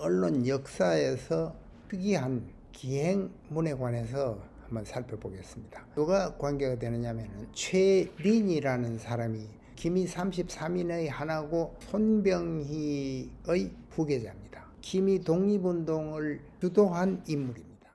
언론 역사에서 특이한 기행문에 관해서 한번 살펴보겠습니다. 누가 관계가 되느냐면은 최린이라는 사람이 김이 33인의 하나고 손병희의 후계자입니다. 김이 독립운동을 주도한 인물입니다.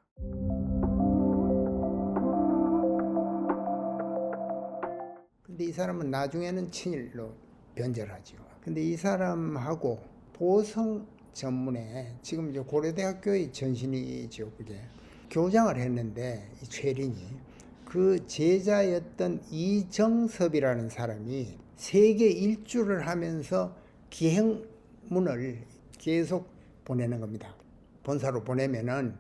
근데 이 사람은 나중에는 친일로 변절하죠. 근데 이 사람하고 보성 전문에 지금 이제 고려대학교의 전신이죠, 그게 교장을 했는데 이 최린이 그 제자였던 이정섭이라는 사람이 세계 일주를 하면서 기행문을 계속 보내는 겁니다. 본사로 보내면은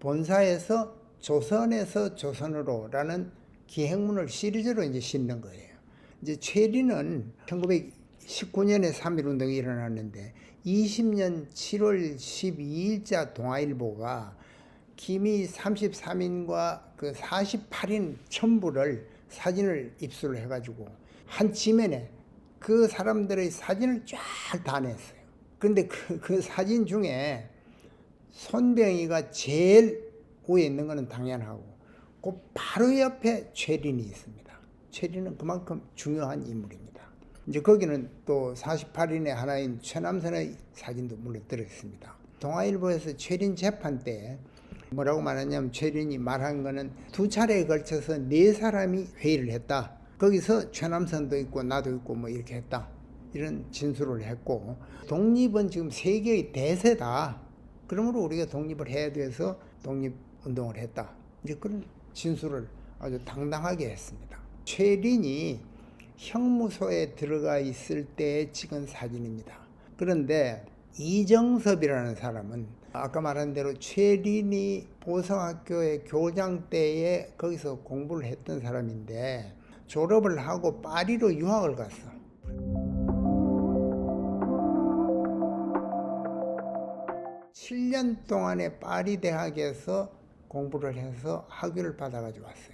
본사에서 조선에서 조선으로라는 기행문을 시리즈로 이제 싣는 거예요. 이제 최리는 1919년에 3.1 운동이 일어났는데 20년 7월 12일자 동아일보가 김이 33인과 그 48인 첨부를 사진을 입수를 해가지고 한 지면에 그 사람들의 사진을 쫙 다 냈어요. 근데 그, 그 사진 중에 손병희가 제일 위에 있는 거는 당연하고 그 바로 옆에 최린이 있습니다. 최린은 그만큼 중요한 인물입니다. 이제 거기는 또 48인의 하나인 최남선의 사진도 물론 들어있습니다. 동아일보에서 최린 재판 때 뭐라고 말하냐면 최린이 말한 거는 두 차례에 걸쳐서 네 사람이 회의를 했다. 거기서 최남선도 있고 나도 있고 뭐 이렇게 했다. 이런 진술을 했고 독립은 지금 세계의 대세다. 그러므로 우리가 독립을 해야 돼서 독립 운동을 했다. 이제 그런 진술을 아주 당당하게 했습니다. 최린이 형무소에 들어가 있을 때 찍은 사진입니다. 그런데 이정섭이라는 사람은 아까 말한 대로 최린이 보성학교의 교장 때에 거기서 공부를 했던 사람인데 졸업을 하고 파리로 유학을 갔어. 칠 년 동안에 파리 대학에서 공부를 해서 학위를 받아가지고 왔어요.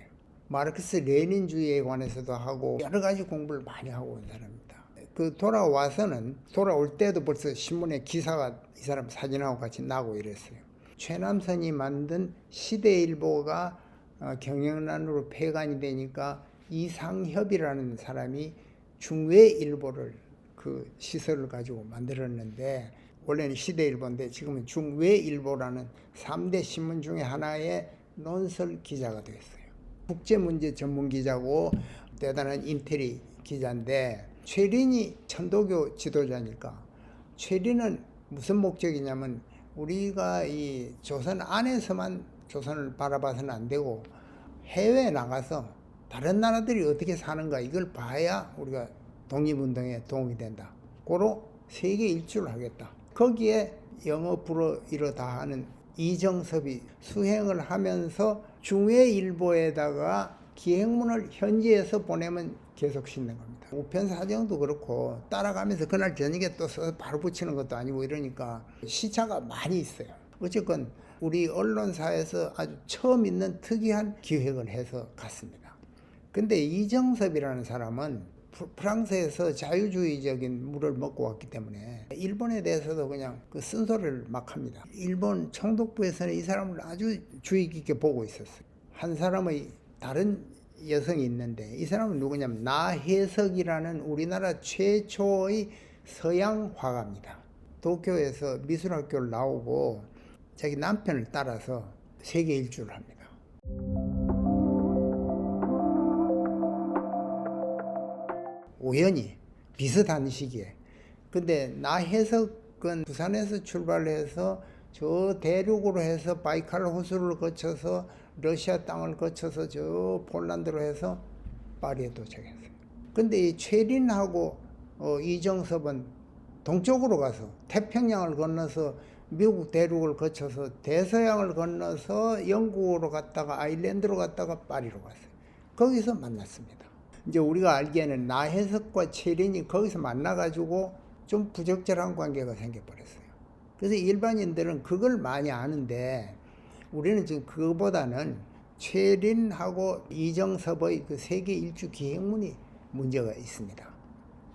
마르크스 레닌주의에 관해서도 하고 여러 가지 공부를 많이 하고 온 사람입니다. 그 돌아와서는 돌아올 때도 벌써 신문에 기사가 이 사람 사진하고 같이 나고 이랬어요. 최남선이 만든 시대일보가 어, 경영난으로 폐간이 되니까 이상협이라는 사람이 중외일보를 그 시설을 가지고 만들었는데 원래는 시대일보인데 지금은 중외일보라는 3대 신문 중에 하나의 논설 기자가 되었어요. 국제문제 전문 기자고 대단한 인테리 기자인데 최린이 천도교 지도자니까 최린은 무슨 목적이냐면 우리가 이 조선 안에서만 조선을 바라봐서는 안 되고 해외에 나가서 다른 나라들이 어떻게 사는가 이걸 봐야 우리가 독립운동에 도움이 된다. 고로 세계 일주를 하겠다. 거기에 영어 불어 이러 다 하는 이정섭이 수행을 하면서 중외일보에다가 기행문을 현지에서 보내면 계속 싣는 겁니다. 우편 사정도 그렇고 따라가면서 그날 저녁에 또 써서 바로 붙이는 것도 아니고 이러니까 시차가 많이 있어요. 어쨌건 우리 언론사에서 아주 처음 있는 특이한 기획을 해서 갔습니다. 근데 이정섭이라는 사람은 프랑스에서 자유주의적인 물을 먹고 왔기 때문에 일본에 대해서도 그냥 그 쓴소리를 막 합니다. 일본 총독부에서는 이 사람을 아주 주의 깊게 보고 있었어요. 한 사람의 다른 여성이 있는데 이 사람은 누구냐면 나혜석이라는 우리나라 최초의 서양 화가입니다. 도쿄에서 미술학교를 나오고 자기 남편을 따라서 세계 일주를 합니다. 우연히 비슷한 시기에 근데 나혜석은 부산에서 출발해서 저 대륙으로 해서 바이칼 호수를 거쳐서 러시아 땅을 거쳐서 저 폴란드로 해서 파리에 도착했어요. 근데 이 최린하고 어, 이정섭은 동쪽으로 가서 태평양을 건너서 미국 대륙을 거쳐서 대서양을 건너서 영국으로 갔다가 아일랜드로 갔다가 파리로 갔어요. 거기서 만났습니다. 이제 우리가 알기에는 나혜석과 최린이 거기서 만나가지고 좀 부적절한 관계가 생겨버렸어요. 그래서 일반인들은 그걸 많이 아는데 우리는 지금 그거보다는 최린하고 이정섭의 그 세계 일주 기행문이 문제가 있습니다.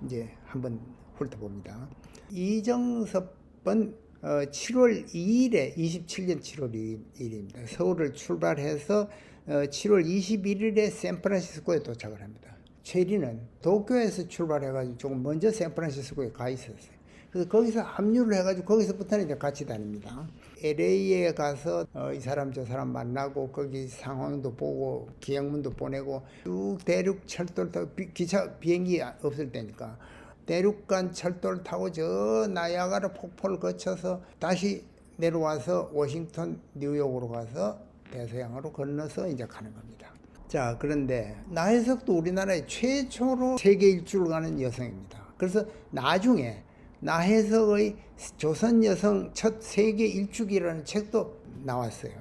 이제 한번 훑어봅니다. 이정섭은 어, 7월 2일에 27년 7월 2일입니다. 서울을 출발해서 어, 7월 21일에 샌프란시스코에 도착을 합니다. 체리는 도쿄에서 출발해가지고 조금 먼저 샌프란시스코에 가 있었어요. 그래서 거기서 합류를 해가지고 거기서부터는 이제 같이 다닙니다. LA에 가서 어, 이 사람 저 사람 만나고 거기 상황도 보고 기행문도 보내고 쭉 대륙 철도를 타고 비- 기차 비행기 없을 때니까 대륙간 철도를 타고 저 나야가라 폭포를 거쳐서 다시 내려와서 워싱턴 뉴욕으로 가서 대서양으로 건너서 이제 가는 겁니다. 자 그런데 나혜석도 우리나라의 최초로 세계 일주를 가는 여성입니다. 그래서 나중에 나혜석의 조선 여성 첫 세계 일주기라는 책도 나왔어요.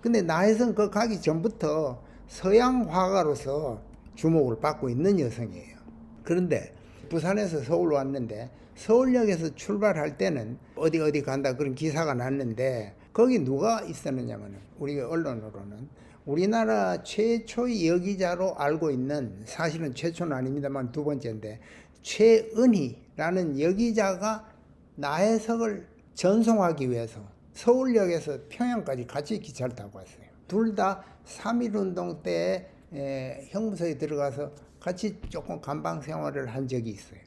근데 나혜석 그 가기 전부터 서양 화가로서 주목을 받고 있는 여성이에요. 그런데 부산에서 서울 왔는데 서울역에서 출발할 때는 어디 어디 간다 그런 기사가 났는데 거기 누가 있었느냐면 우리 언론으로는 우리나라 최초의 여기자로 알고 있는 사실은 최초는 아닙니다만 두 번째인데 최은희라는 여기자가 나혜석을 전송하기 위해서 서울역에서 평양까지 같이 기차를 타고 왔어요. 둘 다 3.1운동 때 에, 형무소에 들어가서 같이 조금 감방 생활을 한 적이 있어요.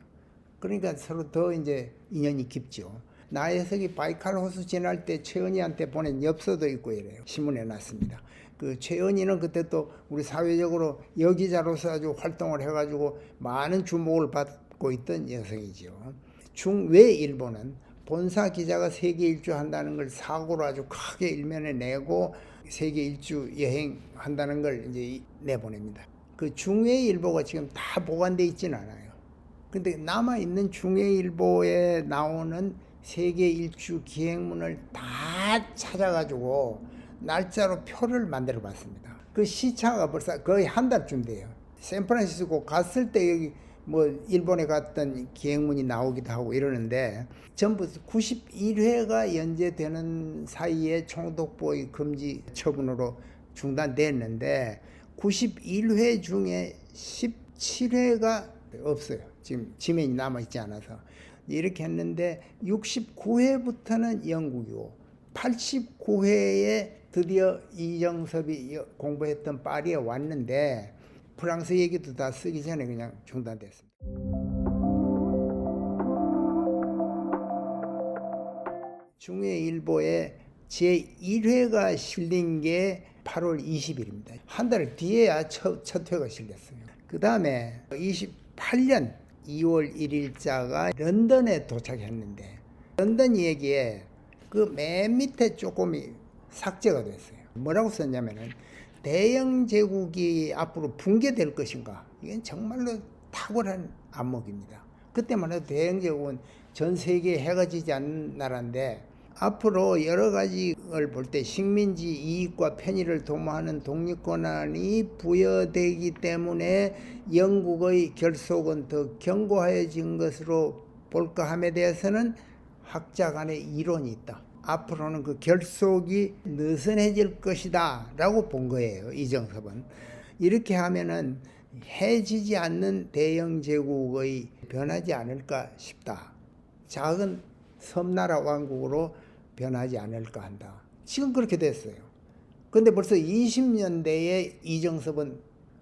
그러니까 서로 더 이제 인연이 깊죠. 나혜석이 바이칼 호수 지날 때 최은희한테 보낸 엽서도 있고 이래요. 신문에 났습니다. 그 최은희는 그때 또 우리 사회적으로 여기자로서 아주 활동을 해가지고 많은 주목을 받고 있던 여성이죠. 중외 일보는 본사 기자가 세계 일주 한다는 걸 사고로 아주 크게 일면에 내고 세계 일주 여행 한다는 걸 이제 내보냅니다. 그 중외 일보가 지금 다 보관돼 있지는 않아요. 근데 남아 있는 중외 일보에 나오는 세계 일주 기행문을 다 찾아가지고 날짜로 표를 만들어 봤습니다. 그 시차가 벌써 거의 한 달쯤 돼요. 샌프란시스코 갔을 때 여기 뭐 일본에 갔던 기행문이 나오기도 하고 이러는데 전부 91회가 연재되는 사이에 총독보의 금지 처분으로 중단됐는데 91회 중에 17회가 없어요. 지금 지면이 남아 있지 않아서 이렇게 했는데 69회부터는 영국이고 89회에 드디어 이정섭이 공부했던 파리에 왔는데 프랑스 얘기도 다 쓰기 전에 그냥 중단됐습니다. 중외일보에 제1회가 실린 게 8월 20일입니다. 한 달 뒤에야 첫, 첫 회가 실렸어요. 그 다음에 28년 2월 1일자가 런던에 도착했는데 런던 얘기에 그 맨 밑에 조금 이 삭제가 됐어요. 뭐라고 썼냐면은 대영 제국이 앞으로 붕괴될 것인가? 이건 정말로 탁월한 안목입니다. 그때만 해도 대영 제국은 전 세계에 해가 지지 않는 나라인데 앞으로 여러 가지를 볼 때 식민지 이익과 편의를 도모하는 독립 권한이 부여되기 때문에 영국의 결속은 더 견고해진 것으로 볼까 함에 대해서는 학자 간의 이론이 있다. 앞으로는 그 결속이 느슨해질 것이다 라고 본 거예요. 이정섭은. 이렇게 하면은 해지지 않는 대영 제국의 변하지 않을까 싶다. 작은 섬나라 왕국으로 변하지 않을까 한다. 지금 그렇게 됐어요. 근데 벌써 20년대에 이정섭은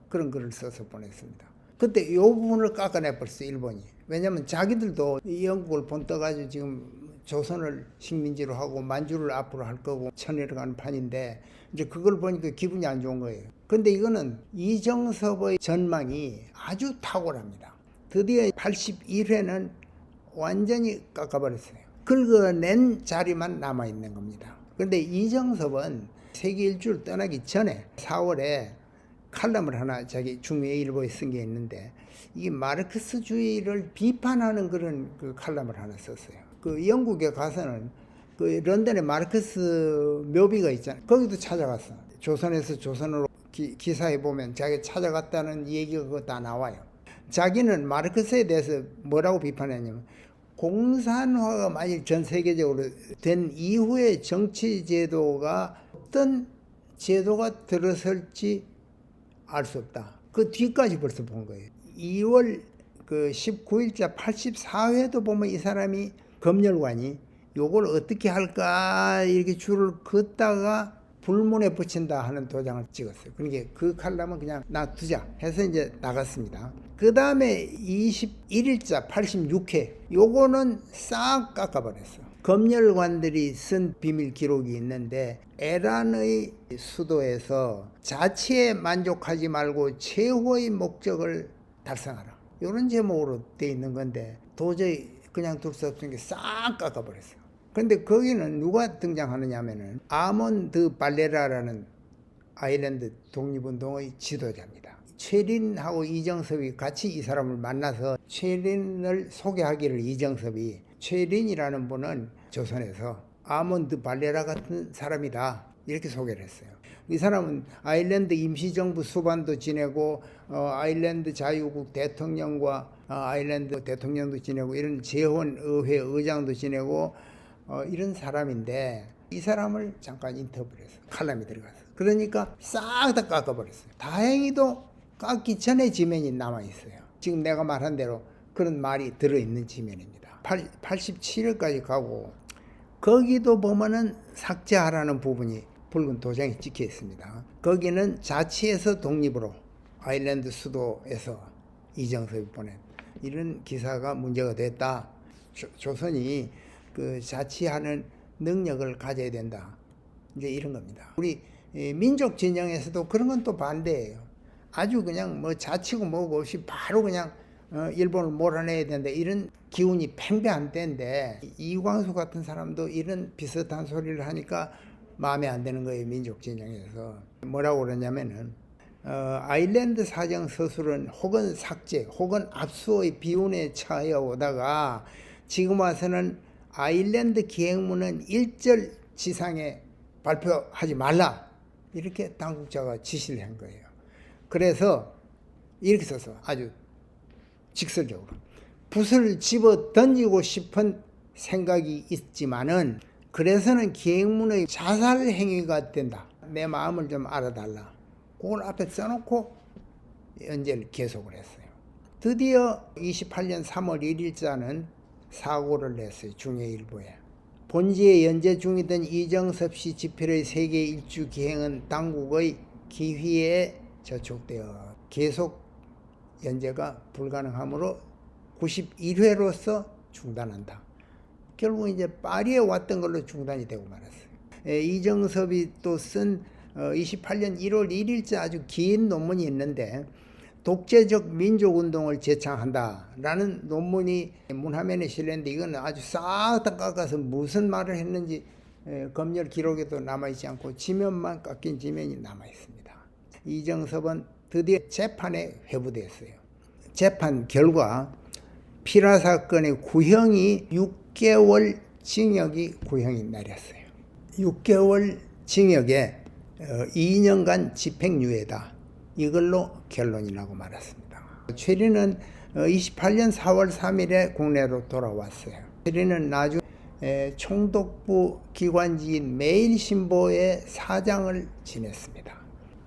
그런 글을 써서 보냈습니다. 그때 이 부분을 깎아내 벌써 일본이. 왜냐면 자기들도 이 영국을 본떠가지고 지금 조선을 식민지로 하고 만주를 앞으로 할 거고 천내를 가는 판인데 이제 그걸 보니까 기분이 안 좋은 거예요. 근데 이거는 이정섭의 전망이 아주 탁월합니다. 드디어 81회는 완전히 깎아버렸어요. 긁어낸 자리만 남아있는 겁니다. 그런데 이정섭은 세계 일주를 떠나기 전에 4월에 칼럼을 하나 자기 중외일보에 쓴 게 있는데 이 마르크스주의를 비판하는 그런 그 칼럼을 하나 썼어요. 그 영국에 가서는 그 런던에 마르크스 묘비가 있잖아요. 거기도 찾아갔어. 조선에서 조선으로 기, 기사에 보면 자기 찾아갔다는 얘기가 그거 다 나와요. 자기는 마르크스에 대해서 뭐라고 비판했냐면 공산화가 만일 전 세계적으로 된 이후의 정치 제도가 어떤 제도가 들어설지 알 수 없다. 그 뒤까지 벌써 본 거예요. 2월 그 19일자 84회도 보면 이 사람이 검열관이 요걸 어떻게 할까 이렇게 줄을 긋다가 불문에 붙인다 하는 도장을 찍었어요. 그러니까 그 칼럼은 그냥 놔두자 해서 이제 나갔습니다. 그 다음에 21일자 86회 요거는 싹 깎아버렸어. 검열관들이 쓴 비밀 기록이 있는데 에란의 수도에서 자치에 만족하지 말고 최후의 목적을 달성하라. 이런 제목으로 돼 있는 건데 도저히 그냥 둘 수 없으니까 싹 깎아버렸어요. 근데 거기는 누가 등장하느냐면은 아몬드 발레라라는 아일랜드 독립운동의 지도자입니다. 최린하고 이정섭이 같이 이 사람을 만나서 최린을 소개하기를 이정섭이 최린이라는 분은 조선에서 아몬드 발레라 같은 사람이다 이렇게 소개를 했어요. 이 사람은 아일랜드 임시정부 수반도 지내고 어, 아일랜드 자유국 대통령과 어, 아일랜드 대통령도 지내고 이런 재헌 의회 의장도 지내고 어, 이런 사람인데 이 사람을 잠깐 인터뷰를 했어 칼럼이 들어가서 그러니까 싹 다 깎아버렸어요. 다행히도 깎기 전에 지면이 남아있어요. 지금 내가 말한 대로 그런 말이 들어있는 지면입니다. 87일까지 가고 거기도 보면은 삭제하라는 부분이 붉은 도장이 찍혀 있습니다 거기는 자치에서 독립으로 아일랜드 수도에서 이정섭이 보낸 이런 기사가 문제가 됐다 조, 조선이 그 자치하는 능력을 가져야 된다. 이제 이런 겁니다. 우리 이 민족 진영에서도 그런 건 또 반대예요. 아주 그냥 뭐 자치고 뭐고 없이 바로 그냥 어, 일본을 몰아내야 된다. 이런 기운이 팽배한 때인데 이광수 같은 사람도 이런 비슷한 소리를 하니까 마음에 안 드는 거예요. 민족 진영에서. 뭐라고 그러냐면은 어, 아일랜드 사정 서술은 혹은 삭제 혹은 압수의 비운에 처하여 오다가 지금 와서는 아일랜드 기행문은 일절 지상에 발표하지 말라 이렇게 당국자가 지시를 한 거예요. 그래서 이렇게 써서 아주 직설적으로 붓을 집어 던지고 싶은 생각이 있지만은 그래서는 기행문의 자살 행위가 된다. 내 마음을 좀 알아달라. 그걸 앞에 써놓고 연재를 계속을 했어요. 드디어 28년 3월 1일자는 사고를 냈어요. 중해일보에. 본지에 연재 중이던 이정섭 씨 집필의 세계 일주 기행은 당국의 기휘에 저촉되어 계속 연재가 불가능하므로 91회로서 중단한다. 결국 이제 파리에 왔던 걸로 중단이 되고 말았어요. 에, 이정섭이 또쓴 어, 28년 1월 1일자 아주 긴 논문이 있는데 독재적 민족운동을 제창한다라는 논문이 문화면에 실렸는데 이건 아주 싹 다 깎아서 무슨 말을 했는지 에, 검열 기록에도 남아있지 않고 지면만 깎인 지면이 남아있습니다. 이정섭은 드디어 재판에 회부됐어요. 재판 결과 피라 사건의 구형이 6 개월 징역이 구형이 내렸어요. 6개월 징역에 어, 2년간 집행유예다. 이걸로 결론이 나고 말았습니다. 최리는 28년 4월 3일에 국내로 돌아왔어요. 최리는 나중 에, 총독부 기관지인 매일신보의 사장을 지냈습니다.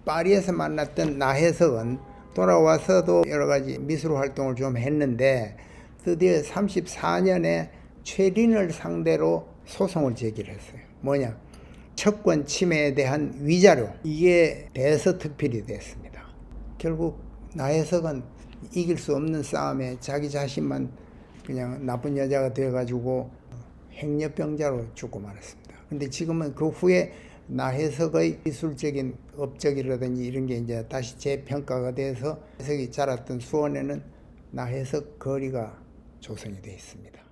파리에서 만났던 나혜석은 돌아와서도 여러 가지 미술 활동을 좀 했는데 드디어 34년에 최린을 상대로 소송을 제기를 했어요. 뭐냐? 척권 침해에 대한 위자료 이게 대서특필이 됐습니다. 결국 나혜석은 이길 수 없는 싸움에 자기 자신만 그냥 나쁜 여자가 되어가지고 행여병자로 죽고 말았습니다. 근데 지금은 그 후에 나혜석의 기술적인 업적이라든지 이런 게 이제 다시 재평가가 돼서 해석이 자랐던 수원에는 나혜석 거리가 조성이 되어 있습니다.